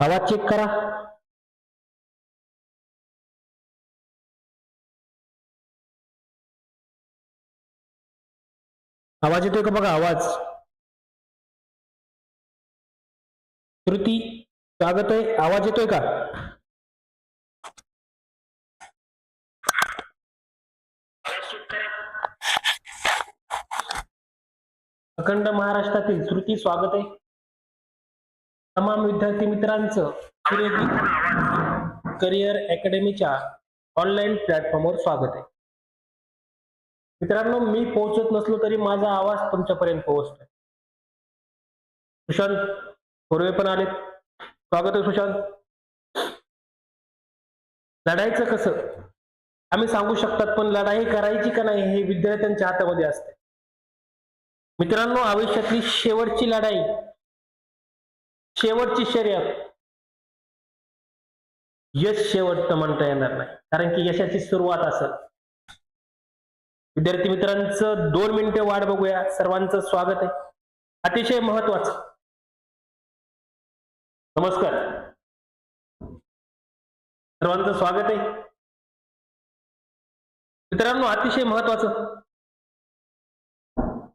आवाज चेक करा. आवाज येतोय का बघा? आवाज. श्रुती स्वागत आहे. आवाज येतोय का? अखंड महाराष्ट्रातील श्रुती स्वागत आहे. तमाम विद्यार्थी मित्रांचं सूर्यदीप करिअर अकॅडमीच्या ऑनलाईन प्लॅटफॉर्मवर स्वागत आहे. मित्रांनो मी पोहोचत नसलो तरी माझा आवाज तुमच्यापर्यंत पोहोचतोय. सुशांत पूर्वे पण आलेत. स्वागत आहे सुशांत. लढायचं कसं? आम्ही सांगू शकतात पण लढाई करायची का नाही हे विद्यार्थ्यांच्या हातामध्ये असते मित्रांनो आयुष्यातली शेवटची लढाई शेवटची शर्यत यश शेवट तर म्हणता येणार नाही. कारण की यशाची सुरुवात असेल. विद्यार्थी मित्रांचं दोन मिनिटे वाट बघूया. सर्वांचं स्वागत आहे. अतिशय महत्वाचं. नमस्कार. सर्वांचं स्वागत आहे. मित्रांनो अतिशय महत्वाचं.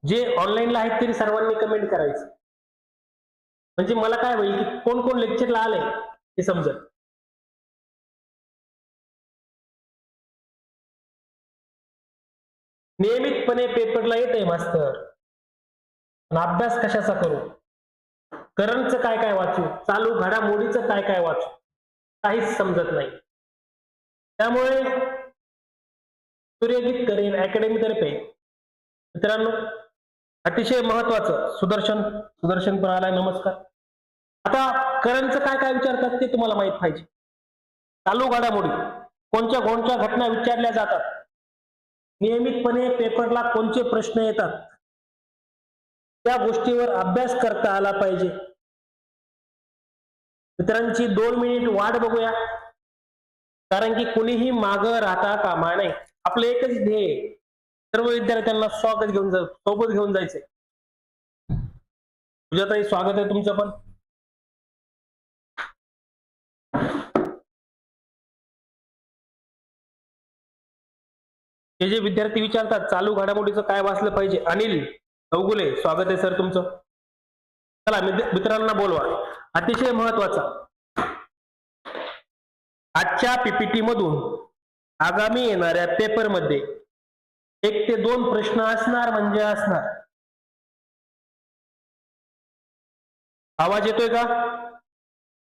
जे ऑनलाईनला आहेत तरी सर्वांनी कमेंट करायचं. म्हणजे मला काय होईल की कोण कोण लेक्चरला आलंय हे समजेल. नियमितपणे पेपरला येत आहे मास्तर. पण अभ्यास कशाचा करू? करंटचं काय काय वाचू? चालू घडामोडीचं काय काय वाचू? काहीच समजत नाही. त्यामुळे सूर्यगीत करेन अकॅडमी तर्फे. मित्रांनो अतिशय महत्वाचं. सुदर्शन सुदर्शन पण आलाय नमस्कार. आता करंटचं काय काय विचारतात ते तुम्हाला माहीत पाहिजे. चालू घडामोडी. कोणत्या कोणत्या घटना विचारल्या जातात? नियमितपणे पेपरला कोणते प्रश्न येतात? त्या गोष्टीवर अभ्यास करता आला पाहिजे. मित्रांची दोन मिनिट वाट बघूया. कारण की कुणीही माग राहता कामा नाही आपलं एकच ध्येय. सर्व विद्यार्थ्यांना स्वागत घेऊन जा सोबत घेऊन जायचंय. तुझ्यातही स्वागत आहे तुमचं पण. हे जे विद्यार्थी विचारतात चालू घडामोडीचं काय वाचलं पाहिजे? अनिल चौगुले स्वागत आहे सर तुमचं. चला मित्रांना बोलवा. अतिशय महत्त्वाचा. आजच्या पीपीटी मधून आगामी येणाऱ्या पेपरमध्ये एक ते दोन प्रश्न असणार म्हणजे असणार. आवाज येतोय का?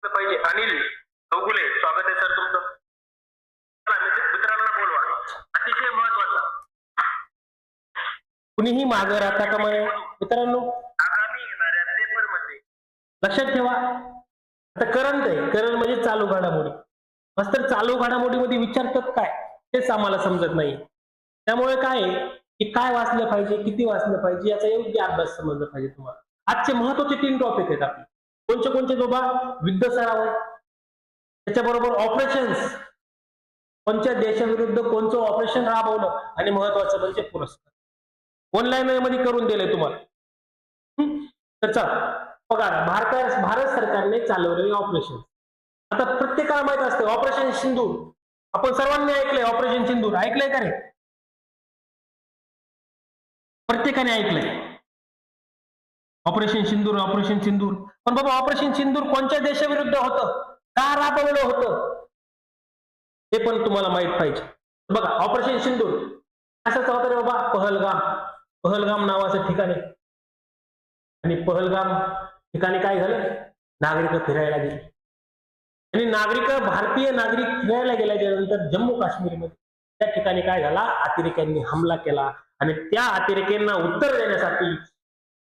पाहिजे. अनिल चौगुले स्वागत आहे सर तुमचं. मित्रांना बोलवा. अतिशय महत्त्वाचा. कुणीही माग राहता का म्हणे मित्रांनो? आगामी येणाऱ्या पेपरमध्ये. लक्षात ठेवा. आता करंट आहे. करंट म्हणजे चालू घडामोडी. मास्तर चालू घडामोडीमध्ये विचारतात काय? तेच आम्हाला समजत नाही. त्यामुळे काय आहे की काय वाचलं पाहिजे किती वाचलं पाहिजे याचा योग्य अभ्यास समजला पाहिजे तुम्हाला. आजचे महत्त्वाचे तीन टॉपिक आहेत आपले. कोणते कोणते बाबा? युद्ध सराव आहे. त्याच्याबरोबर ऑपरेशन्स कोणत्या देशाविरुद्ध कोणतं ऑपरेशन राबवलं आणि महत्वाचं म्हणजे पुरस्कार. ऑनलाईन मध्ये करून दिलंय तुम्हाला? तर चला बघा भारत भारत सरकारने चालवलेले ऑपरेशन आता प्रत्येकाला माहीत असते ऑपरेशन सिंधू आपण सर्वांनी ऐकलंय ऑपरेशन सिंधू ऐकलंय का रे? प्रत्येकाने ऐकलंय. Operation Sindoor operation Sindoor. पण बाबा ऑपरेशन सिंदूर कोणत्या देशाविरुद्ध होतं? का राबवलं होतं? हे पण तुम्हाला माहीत पाहिजे. बघा ऑपरेशन सिंदूर. असंच होतं रे बाबा पहलगाम. पहलगाम नावाचं ठिकाण आहे. आणि पहलगाम ठिकाणी काय झालं? नागरिक फिरायला गेले. आणि नागरिक भारतीय नागरिक फिरायला गेल्याच्यानंतर जम्मू काश्मीरमध्ये त्या ठिकाणी काय झाला? अतिरेक्यांनी हमला केला. आणि त्या अतिरेक्यांना उत्तर देण्यासाठी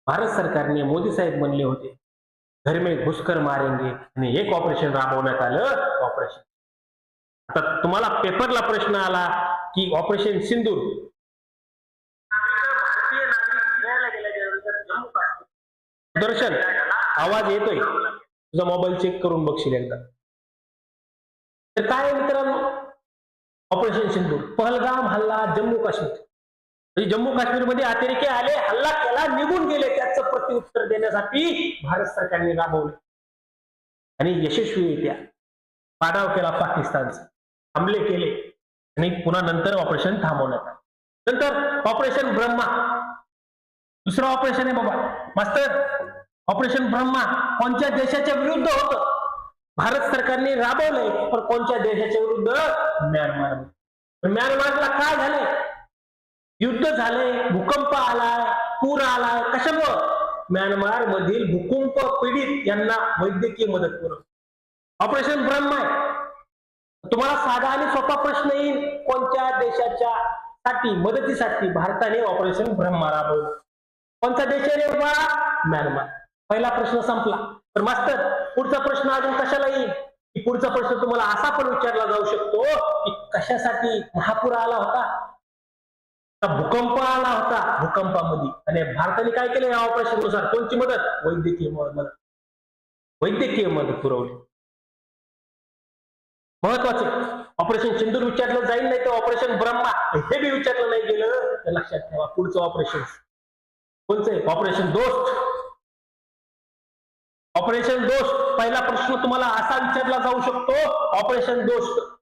भारत सरकारने मोदी साहेब म्हणले होते. घर में घुसकर मारेंगे आणि एक ऑपरेशन राबवण्यात आलं ऑपरेशन आता तुम्हाला पेपरला प्रश्न आला की ऑपरेशन सिंदूर. दर्शन आवाज येतोय. तुझा मोबाईल चेक करून बघशील एकदा. तर काय मित्रांनो? ऑपरेशन सिंधूर पहलगाम हल्ला जम्मू काश्मीर. जम्मू काश्मीरमध्ये अतिरेकी आले हल्ला केला निघून गेले त्याचं प्रत्युत्तर देण्यासाठी भारत सरकारने राबवले. आणि यशस्वीरित्या पाडाव केला पाकिस्तानचा. हमले केले. आणि पुन्हा नंतर ऑपरेशन थांबवण्यात आलं. नंतर ऑपरेशन ब्रह्मा. दुसरं ऑपरेशन आहे बाबा. मास्तर ऑपरेशन ब्रह्मा कोणत्या देशाच्या विरुद्ध होत? भारत सरकारने राबवलंय पण कोणत्या देशाच्या विरुद्ध? म्यानमार म्यानमारला काय झालंय? युद्ध झाले भूकंप आलाय पूर आलाय कशामुळं? म्यानमार मधील भूकंप पीडित यांना वैद्यकीय मदत पुरव ऑपरेशन ब्रह्म आहे. तुम्हाला साधा आणि सोपा प्रश्न येईल कोणत्या देशाच्या साठी मदतीसाठी भारताने ऑपरेशन ब्रह्मा राबवलं? कोणता देश आहे रे बाबा? म्यानमार. पहिला प्रश्न संपला. तर मास्तर पुढचा प्रश्न अजून कशाला येईल? की पुढचा प्रश्न तुम्हाला असा पण विचारला जाऊ शकतो की कशासाठी महापूर आला होता? भूकंप आला होता भूकंपामध्ये. आणि भारताने काय केलं या ऑपरेशननुसार कोणची मदत? वैद्यकीय मदत. वैद्यकीय मदत पुरवली. महत्त्वाचे. ऑपरेशन सिंदूर विचारलं जाईल नाही तर ऑपरेशन ब्रह्मा हे बी विचारलं नाही गेलं तर लक्षात ठेवा पुढचं ऑपरेशन. कोणचं? आहे ऑपरेशन दोस्त. ऑपरेशन दोस्त. पहिला प्रश्न तुम्हाला असा विचारला जाऊ शकतो ऑपरेशन दोस्त.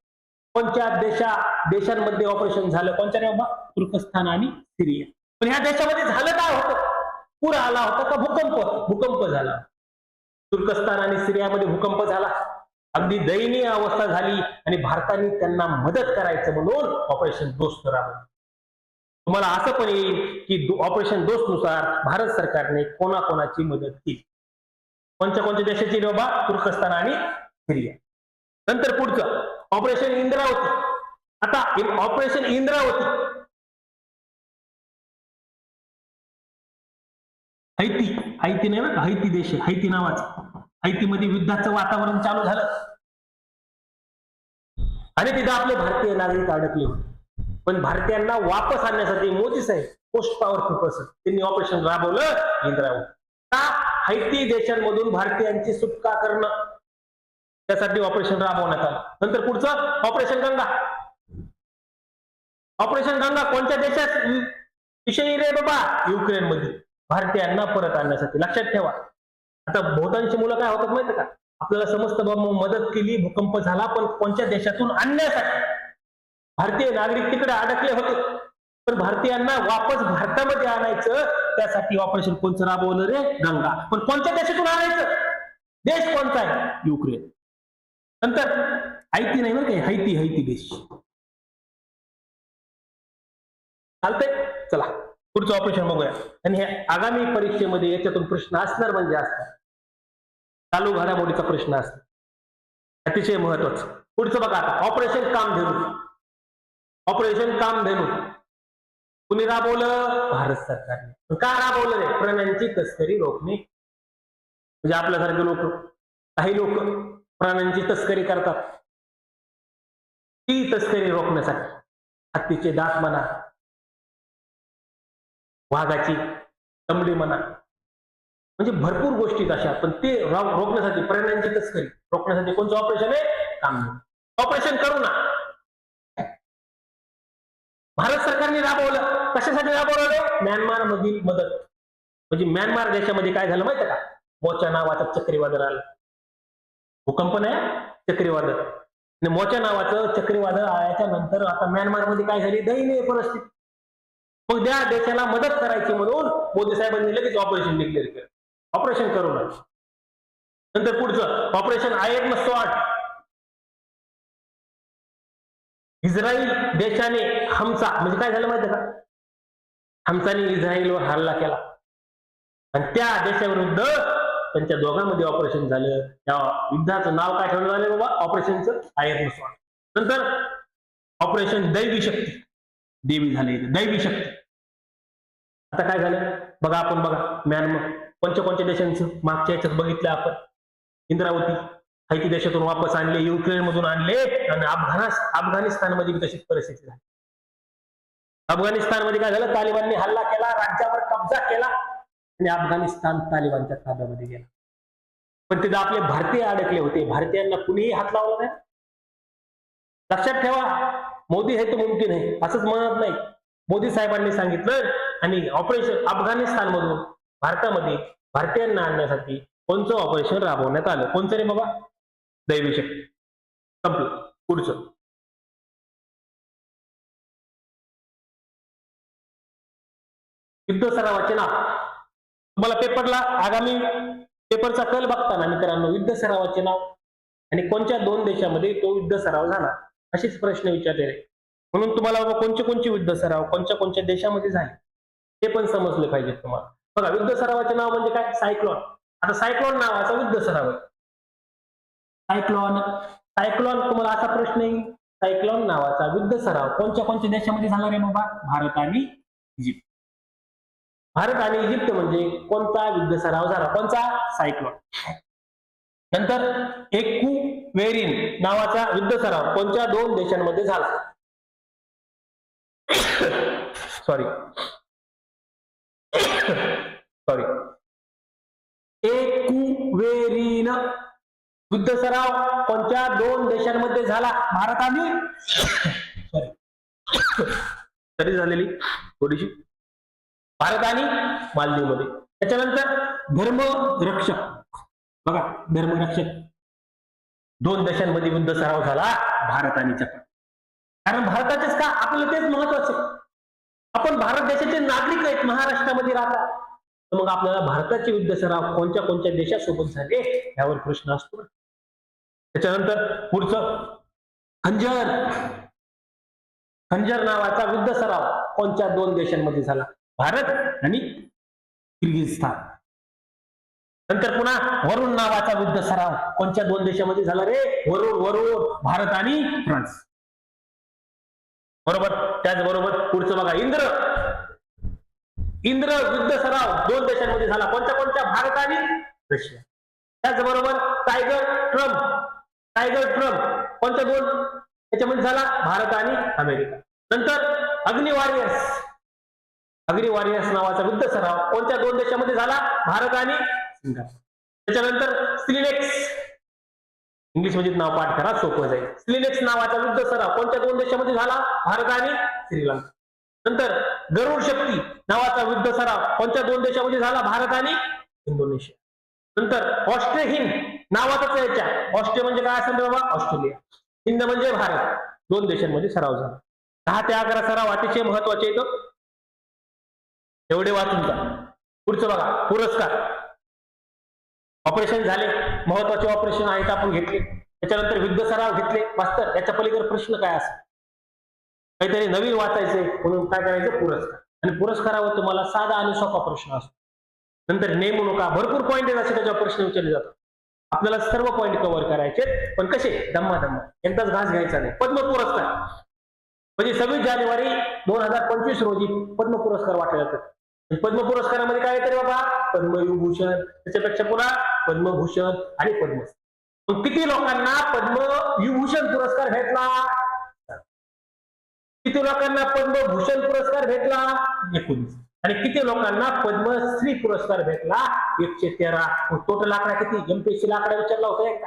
कोणत्या देशा देशांमध्ये ऑपरेशन झालं. कोणत्या रे बाबा? तुर्कस्तान आणि सिरिया. पण ह्या देशामध्ये झालं काय होतं? पूर आला होता का भूकंप? भूकंप झाला. तुर्कस्तान आणि सिरियामध्ये भूकंप झाला. अगदी दयनीय अवस्था झाली आणि भारताने त्यांना मदत करायचं म्हणून ऑपरेशन दोस्त राबवलं. तुम्हाला असं पण येईल की ऑपरेशन दोस्तनुसार भारत सरकारने कोणाकोणाची मदत केली. कोणत्या कोणत्या देशाची रे बाबा? तुर्कस्तान आणि सिरिया. नंतर पुढचं. ऑपरेशन इंद्रावती आता ऑपरेशन इंद्रावती हैती. हैती नाही ना हैती देश आहे हैती नावाचा. हैतीमध्ये युद्धाचं वातावरण चालू झालं. आणि तिथं आपले भारतीय नागरिक अडकले होते. पण भारतीयांना वापस आणण्यासाठी Modi Saheb post power peoples त्यांनी ऑपरेशन राबवलं इंद्रावती का? हैती देशांमधून भारतीयांची सुटका करणं. त्यासाठी ऑपरेशन राबवण्यात आलं. नंतर पुढचं ऑपरेशन गंगा. ऑपरेशन गंगा कोणत्या देशात? विषयी रे बाबा. युक्रेन मध्ये भारतीयांना परत आणण्यासाठी. लक्षात ठेवा. आता बहुतांशी मुलं काय होतात माहिती का? आपल्याला समजतं बाबा मदत केली भूकंप झाला पण कोणत्या देशातून आणण्यासाठी? भारतीय नागरिक तिकडे अडकले होते. पण भारतीयांना वापस भारतामध्ये आणायचं त्यासाठी ऑपरेशन कोणचं राबवलं रे? गंगा. पण कोणत्या देशातून आणायचं? देश कोणता आहे? युक्रेन. नंतर हायती नाही बरं काही हायती हायती देश चालतंय? चला पुढचं ऑपरेशन बघूया. आणि हे आगामी परीक्षेमध्ये याच्यातून प्रश्न असणार म्हणजे असणार. चालू घडामोडीचा प्रश्न असणार. अतिशय महत्वाचं. पुढचं बघा आता ऑपरेशन कामधेनू. ऑपरेशन कामधेनू. कुणी राबवलं? भारत सरकारने. का राबवलं रे? प्राण्यांची तस्करी रोखणे. म्हणजे आपल्यासारखे लोक. काही लोक. प्राण्यांची तस्करी करतात. ती तस्करी रोखण्यासाठी हत्तीचे दात म्हणा वाघाची तंबडी म्हणा म्हणजे भरपूर गोष्टी अशा. पण ते रोखण्यासाठी प्राण्यांची तस्करी रोखण्यासाठी कोणतं ऑपरेशन आहे? काम ऑपरेशन करू ना. भारत सरकारने राबवलं. कशासाठी राबवलं? म्यानमार मधील मदत. म्हणजे म्यानमार देशामध्ये काय झालं माहितीये का? मोच्या नावाचा चक्रीवादळ आलं. भूकंपन आहे चक्रीवादळ. आणि मोच्या नावाचं चक्रीवादळ आल्याच्यानंतर आता म्यानमारमध्ये काय झाली? दयनीय परिस्थिती. मग त्या देशाला मदत करायची म्हणून मोदी साहेबांनी लगेच ऑपरेशन डिक्लेअर केलं. ऑपरेशन करू नये नंतर पुढचं ऑपरेशन आयर्न स्वॉट. इस्रायल देशाने हमसा म्हणजे काय झालं माहिती का? हमसाने इस्रायलवर हल्ला केला. आणि त्या देशाविरुद्ध त्यांच्या दोघांमध्ये ऑपरेशन झालं. त्या युद्धाचं नाव काय ठेवलं झालं बाबा? ऑपरेशनचं आयर्न स्वॉट नंतर ऑपरेशन दैवी शक्ती. देवी झाले दैवी शक्ती. आता काय झालं? बघा आपण बघा. म्यानमार. कोणत्या कोणत्या देशांचं मागच्या याच्यात बघितलं आपण. इंद्रावती. हैती देशातून वापस आणले. युक्रेन मधून आणले. आणि अफगाणिस्तानमध्ये बी तशीच परिस्थिती झाली. अफगाणिस्तानमध्ये काय झालं? तालिबानने हल्ला केला. राज्यावर कब्जा केला. आणि अफगाणिस्तान तालिबानच्या ताब्यामध्ये गेला. पण तिथं आपले भारतीय अडकले होते. भारतीयांना कुणीही हात लावला नाही. लक्षात ठेवा मोदी हे तर मुमकिन आहे. असंच म्हणत नाही. मोदी साहेबांनी सांगितलं आणि ऑपरेशन अफगाणिस्तान मधून भारतामध्ये भारतीयांना आणण्यासाठी कोणचं ऑपरेशन राबवण्यात आलं? कोणतं रे बाबा? दैवी शक्ती संपलं. पुढचं. युद्ध सरावाचे नाव. तुम्हाला पेपरला आगामी पेपरचा कल बघताना मित्रांनो युद्ध सरावाचे नाव आणि कोणत्या दोन देशामध्ये तो युद्ध सराव झाला असेच प्रश्न विचारलेले म्हणून तुम्हाला बाबा कोणते कोणते युद्ध सराव कोणत्या कोणत्या देशामध्ये झाले ते पण समजले पाहिजे तुम्हाला. बघा युद्ध सरावाचे नाव म्हणजे काय? सायक्लॉन. आता सायक्लॉन नावाचा युद्ध सराव आहे. सायक्लॉन सायक्लॉन तुम्हाला असा प्रश्न येईल. सायक्लॉन नावाचा युद्ध सराव कोणत्या कोणत्या देशामध्ये झाला रे बाबा? भारत आणि इजिप्त. भारत आणि इजिप्त म्हणजे कोणता युद्ध सराव झाला? कोणता? सायक्लॉन. नंतर एकू वेरिन नावाचा युद्ध सराव कोणत्या दोन देशांमध्ये झाला? सॉरी सॉरी एकुवेरिन युद्ध सराव कोणत्या दोन देशांमध्ये झाला? भारत आणि सॉरी तरी झालेली थोडीशी. भारत आणि मालदीवमध्ये. त्याच्यानंतर धर्मरक्षक. बघा धर्मरक्षक. दोन देशांमध्ये युद्ध सराव झाला भारत आणि जपान. कारण भारताचेच का? आपल्याला तेच महत्वाचं आपण भारत देशाचे नागरिक आहेत महाराष्ट्रामध्ये राहतात तर मग आपल्याला भारताचे युद्ध सराव कोणत्या कोणत्या देशासोबत झाले यावर प्रश्न असतो त्याच्यानंतर पुढचं खंजर. खंजर नावाचा युद्ध सराव कोणत्या दोन देशांमध्ये झाला? भारत आणि किर्गिझस्तान. नंतर पुन्हा वरुण नावाचा युद्ध सराव. कोणत्या दोन देशामध्ये झाला रे? वरुण वरुण भारत आणि फ्रान्स. बरोबर? त्याचबरोबर पुढचं बघा इंद्र. इंद्र युद्ध सराव दोन देशांमध्ये झाला. कोणत्या कोणत्या? भारत आणि रशिया. त्याचबरोबर टायगर ट्रम्प. टायगर ट्रम्प कोणत्या दोन त्याच्यामध्ये झाला? भारत आणि अमेरिका. नंतर अग्निवार्यस. अग्निवारियर्स अग्नि वॉरियर्स नावाचा युद्ध सराव कोणत्या दोन देशामध्ये झाला? भारत आणि सिंगापूर. त्याच्यानंतर स्लिनेक्स. इंग्लिशमध्ये नाव पाठ करा सोपं जाईल. स्लिनेक्स नावाचा युद्ध सराव कोणत्या दोन देशामध्ये झाला? भारत आणि श्रीलंका. नंतर गरुड शक्ती नावाचा युद्ध सराव कोणत्या दोन देशामध्ये झाला? भारत आणि इंडोनेशिया. नंतर ऑस्ट्रे हिंद नावाचाच याच्या. ऑस्ट्रे म्हणजे काय असेल बाबा? ऑस्ट्रेलिया. हिंद म्हणजे भारत. दोन देशांमध्ये सराव झाला. दहा ते अकरा सराव अतिशय महत्त्वाचे येतो एवढे वाचून जा. पुढचं बघा पुरस्कार. ऑपरेशन झाले. महत्त्वाचे ऑपरेशन आहेत आपण घेतले. त्याच्यानंतर युद्ध सराव घेतले. मास्तर याच्या पलीकडे प्रश्न काय असेल? काहीतरी नवीन वाचायचे म्हणून काय करायचं? पुरस्कार. आणि पुरस्कारावर तुम्हाला साधा आणि सोपा प्रश्न असतो. नंतर नेमणुका भरपूर पॉईंट आहेत असे त्याच्यावर प्रश्न विचारले जातात. आपल्याला सर्व पॉईंट कव्हर करायचे पण कसे? दम्मा दम्मा यांचाच घास घ्यायचा नाही. पद्म पुरस्कार. म्हणजे सव्वीस जानेवारी दोन हजार पंचवीस रोजी पद्म पुरस्कार वाटले जातात पद्म पुरस्कारामध्ये काय येतं बाबा? पद्मविभूषण. त्याच्यापेक्षा पुन्हा पद्मभूषण आणि पद्म. मग किती लोकांना पद्मविभूषण पुरस्कार भेटला? किती लोकांना पद्मभूषण पुरस्कार भेटला? एकोणीस. आणि किती लोकांना पद्मश्री पुरस्कार भेटला? एकशे तेरा. टोटल आकडा किती? एमपीएससी ला आकडा विचारला होता एकदा.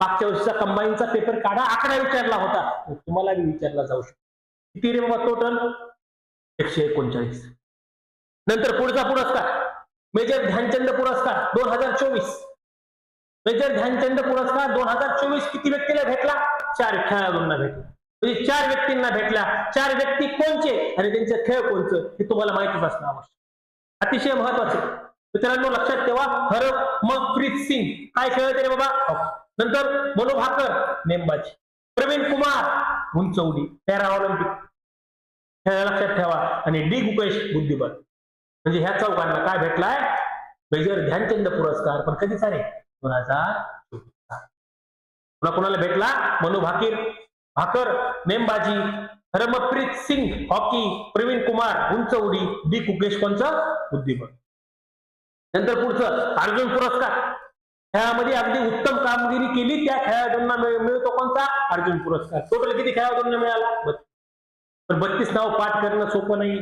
मागच्या वर्षीचा कंबाईनचा पेपर काढा आकडा विचारला होता. तुम्हाला विचारला जाऊ शकतो. किती रे बाबा टोटल एकशे एकोणचाळीस. नंतर पुढचा पुरस्कार मेजर ध्यानचंद पुरस्कार दोन हजार चोवीस. मेजर ध्यानचंद पुरस्कार दोन हजार चोवीस किती व्यक्तीला भेटला? चार खेळाडूंना भेटला. म्हणजे चार व्यक्तींना भेटला. चार व्यक्ती कोणचे? आणि त्यांचे खेळ कोणचं हे तुम्हाला माहितीच असणं आवश्यक अतिशय महत्त्वाचे मित्रांनो लक्षात ठेवा हर हरमप्रीत सिंग. काय खेळते रे बाबा? नंतर मनोभाकर नेमबाजी. प्रवीण कुमार उंचवडी पॅरा ऑलिम्पिक हे लक्षात ठेवा. आणि डी गुकेश बुद्धिबळ. म्हणजे ह्या चौघांना काय भेटलाय? मेजर ध्यानचंद पुरस्कार. पण कधी रे? दोन हजार पुन्हा कोणाला भेटला? मनु भाकीर. भाकर नेमबाजी रमप्रीत सिंग हॉकी प्रवीण कुमार उंच उडी डी कुकेश कोणचं? बुद्धिबळ. नंतर पुढचं अर्जुन पुरस्कार. खेळामध्ये अगदी उत्तम कामगिरी केली. त्या खेळाडूंना मिळतो कोणता? अर्जुन पुरस्कार. टोटल किती खेळाडूंना मिळाला? तर पण बत्तीस नाव पाठ करणं सोपं नाही.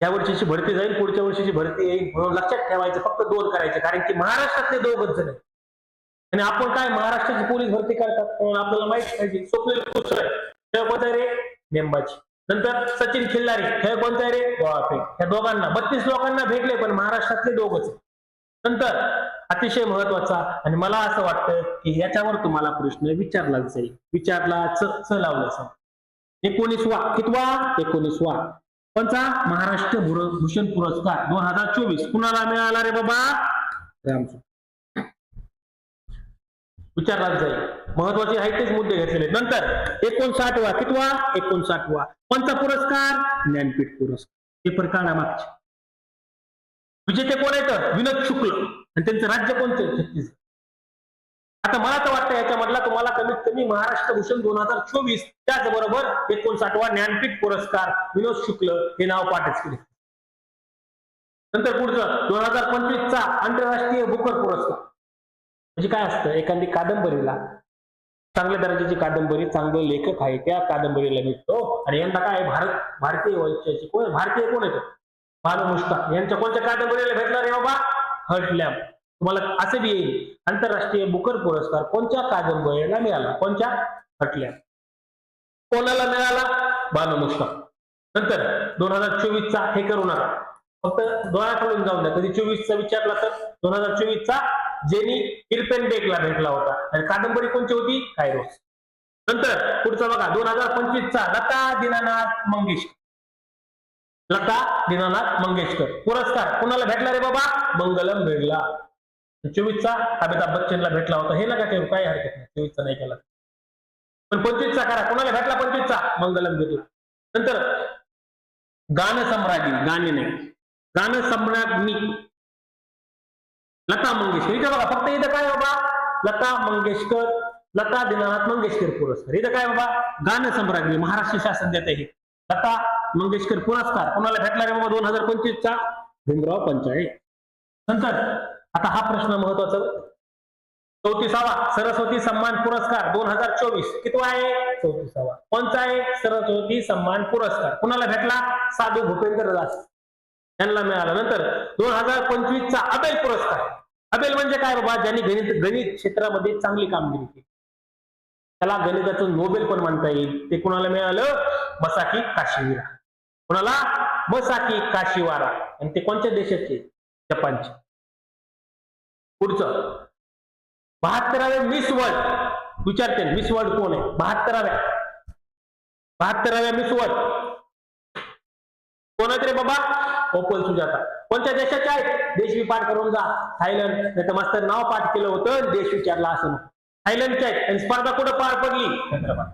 या वर्षीची भरती जाईल पुढच्या वर्षीची भरती येईल म्हणून लक्षात ठेवायचं फक्त दोन करायचे कारण की महाराष्ट्रातले दोघच जण आणि आपण काय महाराष्ट्राची पोलीस भरती करतात म्हणून आपल्याला माहीत पाहिजे सोपलेलं खेळ कोणता रे? नेंबाची नंतर सचिन खिल्लारी खेळ कोणता रे? गोळाफेक. ह्या दोघांना बत्तीस लोकांना भेटले पण महाराष्ट्रातले दोघच नंतर अतिशय महत्त्वाचा आणि मला असं वाटतं की याच्यावर तुम्हाला प्रश्न विचारला जाईल. विचारला च लावलं असं एकोणीसवा कितवा? एकोणीसवा कोणता महाराष्ट्र भूषण पुरस्कार. दोन हजार चोवीस. कुणाला मिळाला रे बाबा? रामचंद्र विचारलाच जाईल. महत्त्वाचे आहे तेच मुद्दे घेतलेले नंतर एकोणसाठवा कितवा? एकोणसाठवा कोणता पुरस्कार? ज्ञानपीठ पुरस्कार. पेपर काढा मागचे. विजेते कोण आहेत? विनोद शुक्ल. आणि त्यांचं राज्य कोणतं? छत्तीसगड. आता मला तर वाटतं याच्यामधला तुम्हाला कमीत कमी महाराष्ट्र भूषण दोन हजार चोवीस त्याचबरोबर एकोणसाठवा ज्ञानपीठ पुरस्कार विनोद शुक्ल हे नाव पाठच केले. नंतर पुढचं दोन हजार पंचवीस चा आंतरराष्ट्रीय बुकर पुरस्कार. म्हणजे काय असतं? एखादी कादंबरीला. चांगल्या दर्जाची कादंबरी चांगले लेखक आहे त्या कादंबरीला मिळतो आणि यंदा काय भारत भारतीय वंशाची कोण भारतीय कोण येतो बालू मुश्ताक. यांच्या कोणत्या कादंबरीला भेटणार आहे बाबा? हटलॅम तुम्हाला असं बी येईल आंतरराष्ट्रीय बुकर पुरस्कार कोणत्या कादंबरीला मिळाला? कोणत्या? खटल्या कोणाला मिळाला? बालू मुश्ताक. नंतर दोन हजार चोवीसचा हे करू नका. फक्त डोळ्याकडून जाऊन द्या. कधी चोवीसचा विचारला तर दोन हजार चोवीसचा जेनी किर्पेनबेकला भेटला होता. आणि कादंबरी कोणची होती? कायरोस. नंतर पुढचा बघा. दोन हजार पंचवीसचा लता दीनानाथ मंगेशकर. लता दीनानाथ मंगेशकर. पुरस्कार कुणाला भेटला रे बाबा? मंगलम भेटला चोवीसचा अमिताभ बच्चनला भेटला होता. हे नका ठेवू काय हरकत नाही. चोवीसचा नाही केला. पण पंचवीसचा करा. कुणाला भेटला पंचवीसचा? मंगलम भेटला. नंतर गानसम्राज्ञी गाणे नाही. गानसम्राज्ञी. लता मंगेशकर. इथं बघा फक्त इथं काय बाबा? लता मंगेशकर लता दीनानाथ मंगेशकर पुरस्कार. इथं काय बाबा? गानसम्राज्ञी महाराष्ट्र शासन देत आहे. लता मंगेशकर पुरस्कार. कोणाला भेटला रे बाबा दोन हजार पंचवीसचा? भीमराव पंचायत नंतर आता हा प्रश्न महत्त्वाचा चौतीसावा सरस्वती सन्मान पुरस्कार दोन हजार चोवीस. कितवा आहे? चौतीसावा. कोणता आहे? सरस्वती सन्मान पुरस्कार. कुणाला भेटला? साधू भूपेंद्र दास. यांना मिळाला. नंतर दोन हजार पंचवीस चा अबेल पुरस्कार. अबेल म्हणजे काय बाबा? ज्यांनी गणित गणित क्षेत्रामध्ये चांगली कामगिरी केली. त्याला गणिताचं नोबेल पण म्हणता येईल. ते कुणाला मिळालं? मसाकी काशीविरा कुणाला? मसाकी काशीवारा. आणि ते कोणत्या देशाचे? जपानचे. पुढचं. बहात्तराव्या मिस वर्ल्ड. विचारते मिस वर्ल्ड कोण आहे? बहात्तराव्या. बहात्तराव्या मिस वर्ल्ड. कोण आहेत रे बाबा? Opal Suchata. कोणत्या देशाच्या आहेत? देश पाठ करून जा. थायलंड. नाही तर मास्तर नाव पाठ केलं होतं देश विचारला असं थायलंडच्या आहेत. आणि स्पर्धा कुठं पार पडली? हैदराबाद.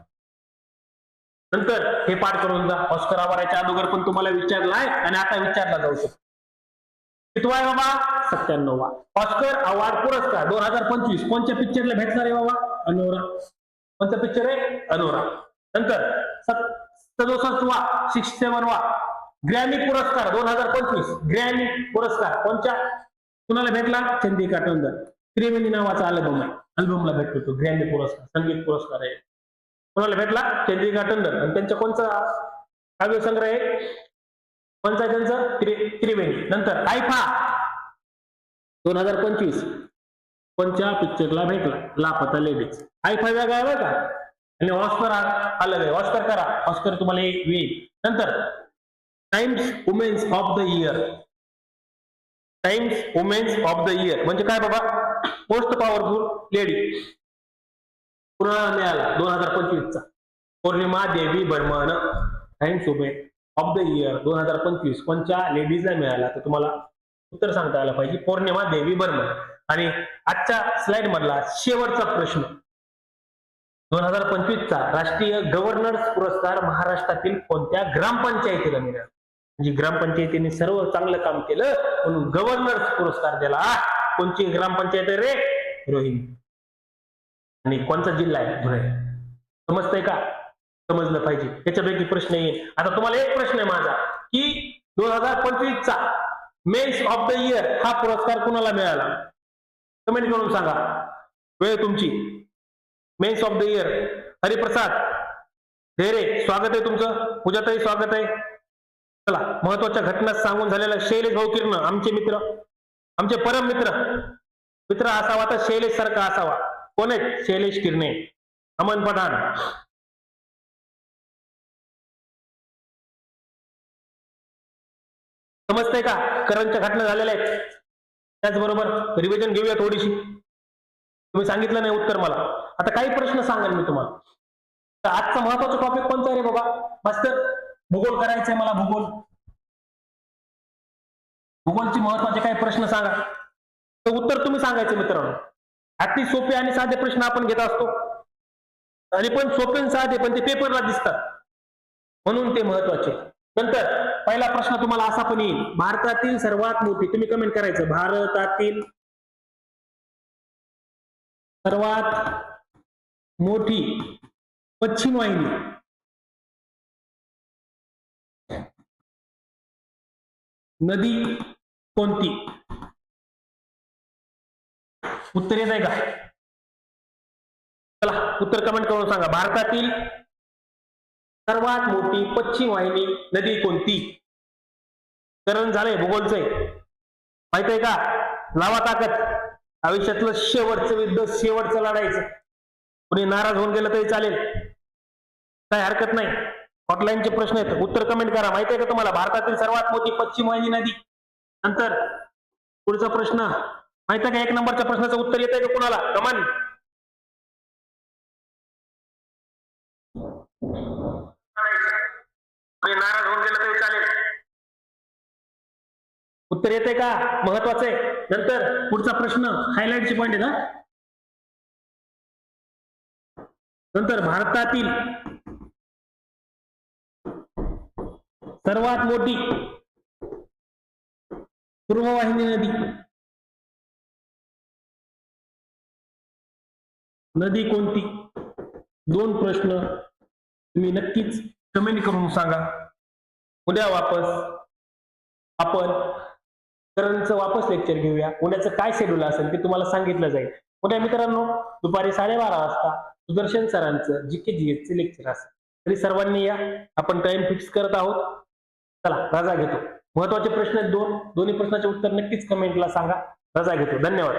नंतर हे पाठ करून जा. ऑस्कर आवाराच्या अगोदर पण तुम्हाला विचारलाय आणि आता विचारला जाऊ शकतो. कितवा आहे बाबा सत्त्याण्णववा ऑस्कर अवॉर्ड पुरस्कार दोन हजार पंचवीस. कोणत्या पिक्चरला भेटणार आहे बाबा? अनोरा. कोणता पिक्चर आहे? अनोरा. नंतर सदोसष्टवा सिक्स सेवनवा ग्रॅमी पुरस्कार दोन हजार पंचवीस. ग्रॅमी पुरस्कार कोणत्या कुणाला भेटला? चंदिका टंडन त्रिवेणी नावाचा अल्बम आहे. अल्बमला भेटतो तो. ग्रॅमी पुरस्कार संगीत पुरस्कार आहे. कोणाला भेटला? चंद्रिका टंडन आणि त्यांचा कोणचा काव्य संग्रह आहे? कोणचा त्यांचा? त्रिवेणी. नंतर आयफा. दोन हजार पंचवीस. कोणत्या पिक्चरला भेटला. लापता लेडीज आयफा वेगळा आहे बरं का? आणि ऑस्कर अलग आहे. ऑस्कर करा. ऑस्कर तुम्हाला एक येईल नंतर times womens of the year times womens of the year म्हणजे काय बाबा? मोस्ट पॉवरफुल लेडी कुणाला मिळाला दोन हजार पंचवीसचा. Purnima Devi Barman times women of the year दोन हजार पंचवीस. कोणत्या लेडीजला मिळाला. तर तुम्हाला उत्तर सांगता आलं पाहिजे. पौर्णिमा देवी बर्मन. आणि आजच्या स्लाइड मधला शेवटचा प्रश्न. दोन हजार पंचवीस चा राष्ट्रीय गव्हर्नर्स पुरस्कार महाराष्ट्रातील कोणत्या ग्रामपंचायतीला मिळाला? म्हणजे ग्रामपंचायतीने सर्व चांगलं काम केलं म्हणून गव्हर्नर्स पुरस्कार दिला. कोणची ग्रामपंचायत रे? रोहिणी. आणि कोणचा जिल्हा आहे? धुळे. समजतंय का? समजलं पाहिजे. त्याच्यापैकी प्रश्न येईल. आता तुम्हाला एक प्रश्न आहे माझा की दोन हजार पंचवीस चा मेन्स ऑफ द इयर हा पुरस्कार कुणाला मिळाला? कमेंट करून सांगा. वेळ तुमची. Mens of the year Hariprasad. Dhere स्वागत आहे तुमचं. पूजाताई स्वागत आहे. चला महत्त्वाच्या घटना सांगून झालेला शैलेश भाऊकिर्ण आमचे मित्र. आमचे परम मित्र. मित्र असावा तर शैलेश सारखा असावा. कोण आहेत? शैलेश किरणे. अमन पठाण. समजतंय का? करंटच्या घटना झालेल्या आहेत. त्याचबरोबर रिव्हिजन घेऊया थोडीशी. तुम्ही सांगितलं नाही उत्तर मला. आता काही प्रश्न सांगाल मी तुम्हाला. तर आजचा महत्त्वाचा टॉपिक कोणता आहे रे बाबा? मास्तर भूगोल करायचंय मला भूगोल. भूगोलचे महत्त्वाचे काही प्रश्न सांगा. तर उत्तर तुम्ही सांगायचे मित्रांनो. अति सोपे आणि साधे प्रश्न आपण घेत असतो. आणि पण सोपे आणि साधे पण ते पेपरला दिसतात. म्हणून ते महत्त्वाचे. नंतर पहिला प्रश्न तुम्हाला असा पण येईल. भारतातील सर्वात मोठी तुम्ही कमेंट करायचं. भारतातील सर्वात मोठी पश्चिम वाहिनी. नदी कोणती? उत्तर येत आहे का? चला उत्तर कमेंट करून सांगा. भारतातील सर्वात मोठी पश्चिम वाहिनी नदी कोणती? करण झालंय भूगोलचंय माहीत आहे का? लावा ताकद. आयुष्यातलं शेवटचं युद्ध शेवटचं लढायचं कुणी नाराज होऊन गेलं तरी चालेल. काही हरकत नाही. हॉटलाईनचे प्रश्न आहेत. उत्तर कमेंट करा. माहिती आहे का तुम्हाला? भारतातील सर्वात मोठी पश्चिम वाहिनी नदी. नंतर पुढचा प्रश्न. माहीत आहे का? एक नंबरच्या प्रश्नाचं उत्तर येत आहे का कुणाला? कमान. नाराज होऊन गेलं तरी चालेल. उत्तर येते का? महत्वाचं आहे. नंतर पुढचा प्रश्न हायलाइटची पॉइंट आहे ना नंतर भारतातील सर्वात मोठी पूर्ववाहिनी नदी. नदी कोणती? दोन प्रश्न तुम्ही नक्कीच कमेंट करून सांगा. उद्या वापस आपण करंटचं वापस लेक्चर घेऊया. उद्याचं काय शेड्यूल असेल ते तुम्हाला सांगितलं जाईल. उद्या मित्रांनो दुपारी साडेबारा वाजता सुदर्शन सरांचं जी के जी चे लेक्चर असेल. तरी सर्वांनी या. आपण टाइम फिक्स करत आहोत. चला रजा घेतो. महत्त्वाचे प्रश्न आहेत दोन. दोन्ही प्रश्नाचे उत्तर नक्कीच कमेंटला सांगा. रजा घेतो. धन्यवाद.